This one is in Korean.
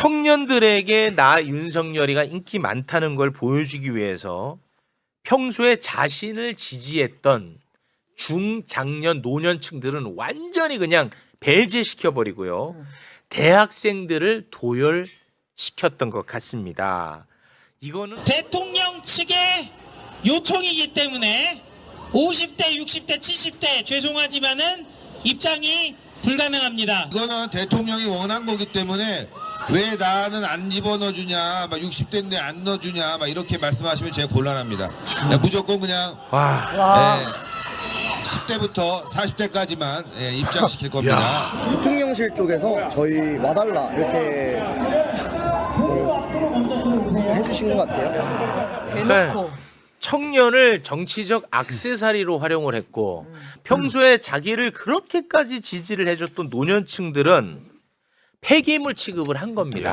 청년들에게 나 윤석열이가 인기 많다는 걸 보여주기 위해서 평소에 자신을 지지했던 중장년 노년층들은 완전히 그냥 배제시켜 버리고요. 대학생들을 도열시켰던 것 같습니다. 이거는 대통령 측의 요청이기 때문에 50대, 60대, 70대 죄송하지만은 입장이 불가능합니다. 이거는 대통령이 원한 거기 때문에 왜 나는 안 집어넣어 주냐, 막 60대인데 안 넣어 주냐, 막 이렇게 말씀하시면 제가 곤란합니다. 그냥 무조건 그냥 와 예, 10대부터 40대까지만 예, 입장시킬 겁니다. 대통령실 쪽에서 저희 와달라 이렇게 뭐 해주신 것 같아요. 대놓고 청년을 정치적 악세사리로 활용을 했고 평소에 자기를 그렇게까지 지지를 해줬던 노년층들은 폐기물 취급을 한 겁니다.